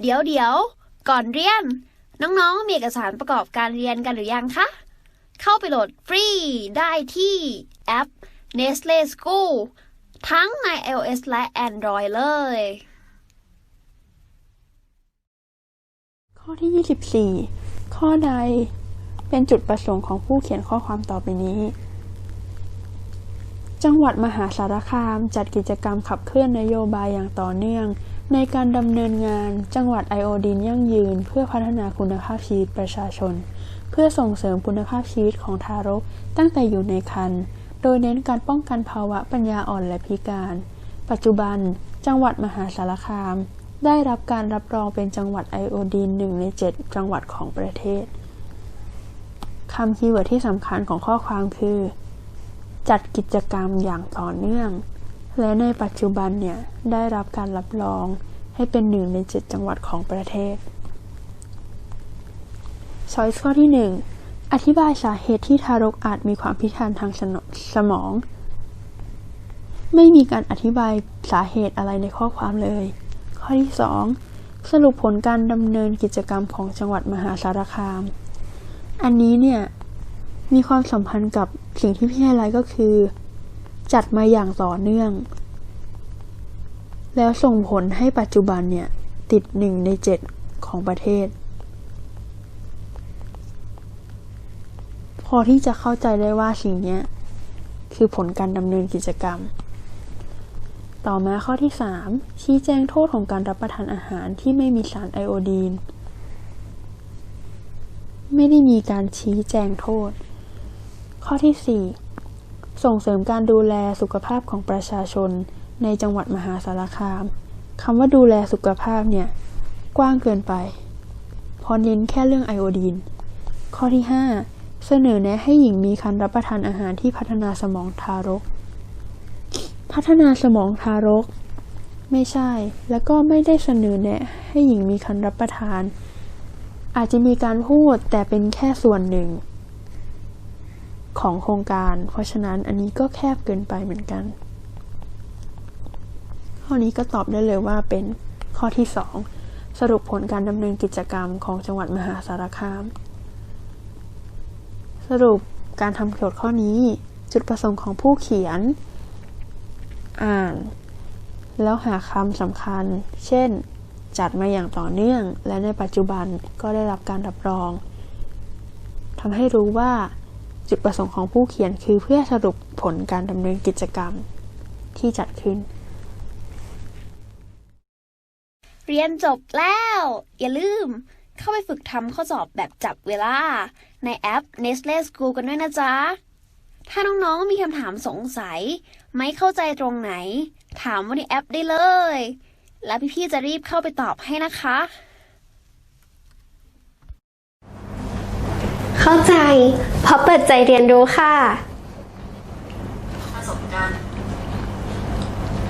เดี๋ยวเดี๋ยวก่อนเรียน น้องๆ มีเอกสารประกอบการเรียนกันหรือยังคะ เข้าไปโหลดฟรีได้ที่แอป Nestle School ทั้งใน iOS และ Android เลย ข้อที่ 24 ข้อใดเป็นจุดประสงค์ของผู้เขียนข้อความต่อไปนี้ จังหวัดมหาสารคามจัดกิจกรรมขับเคลื่อนนโยบายอย่างต่อเนื่อง ในการดำเนินงานจังหวัดไอโอดินยั่งยืน เพื่อพัฒนาคุณภาพชีวิตประชาชน เพื่อส่งเสริมคุณภาพชีวิตของทารกตั้งแต่อยู่ในครรภ์โดยเน้นการป้องกันภาวะปัญญาอ่อนและพิการ ปัจจุบัน จังหวัดมหาสารคาม ได้รับการรับรองเป็นจังหวัดไอโอดีนหนึ่งใน 7 จังหวัดของประเทศคำคีย์เวิร์ดที่สำคัญของข้อความคือ จัดกิจกรรมอย่างต่อเนื่อง และในปัจจุบันเนี่ยได้รับการรับรองให้เป็นหนึ่งใน 7 จังหวัดของประเทศช้อยส์ข้อที่ 1 อธิบายสาเหตุที่ทารกอาจมีความพิการทางสมอง ไม่มีการอธิบายสาเหตุอะไรในข้อความเลย ข้อที่ 2 สรุปผลการดำเนินกิจกรรมของจังหวัดมหาสารคาม อันนี้เนี่ยมีความสัมพันธ์กับสิ่งที่พี่ให้ไลก็คือ จัดมาอย่างต่อเนื่อง แล้วส่งผลให้ปัจจุบันเนี่ย ติดหนึ่งในเจ็ดของประเทศ พอที่จะเข้าใจได้ว่าสิ่งนี้คือผลการดำเนินกิจกรรม ต่อมาข้อที่ 3 ชี้แจงโทษของการรับประทานอาหารที่ไม่มีสารไอโอดีน ไม่ได้มีการชี้แจงโทษ ข้อที่ 4 ส่งเสริมการดูแลสุขภาพของประชาชนในจังหวัดมหาสารคามคำว่าดูแลสุขภาพเนี่ย กว้างเกินไปพราะเน้นแค่เรื่องไอโอดีน ข้อที่ 5 เสนอแนะให้หญิงมีคันรับประทานอาหารที่พัฒนาสมองทารก พัฒนาสมองทารก ไม่ใช่ แล้วก็ไม่ได้เสนอแนะให้หญิงมีคันรับประทาน อาจจะมีการพูดแต่เป็นแค่ส่วนหนึ่ง ของโครงการ เพราะฉะนั้นอันนี้ก็แคบเกินไปเหมือนกัน ข้อนี้ก็ตอบได้เลยว่าเป็นข้อที่ 2 สรุปผลการดำเนินกิจกรรมของจังหวัดมหาสารคาม สรุปการทำโจทย์ข้อนี้จุดประสงค์ของผู้เขียน อ่าน แล้วหาคำสำคัญ เช่น จัดมาอย่างต่อเนื่อง และในปัจจุบันก็ได้รับการรับรองทำให้รู้ว่า จุดประสงค์ของผู้เขียนคือเพื่อสรุปผลการดำเนินกิจกรรมที่จัดขึ้น เรียนจบแล้ว อย่าลืม เข้าไปฝึกทำข้อสอบแบบจับเวลา ในแอป Nestle School กันด้วยนะจ๊ะ ถ้าน้องๆมีคำถามสงสัย ไม่เข้าใจตรงไหน ถามว่าในแอปได้เลย แล้วพี่ๆจะรีบเข้าไปตอบให้นะคะ เข้าใจเพราะเปิด ใจเรียนรู้ค่ะ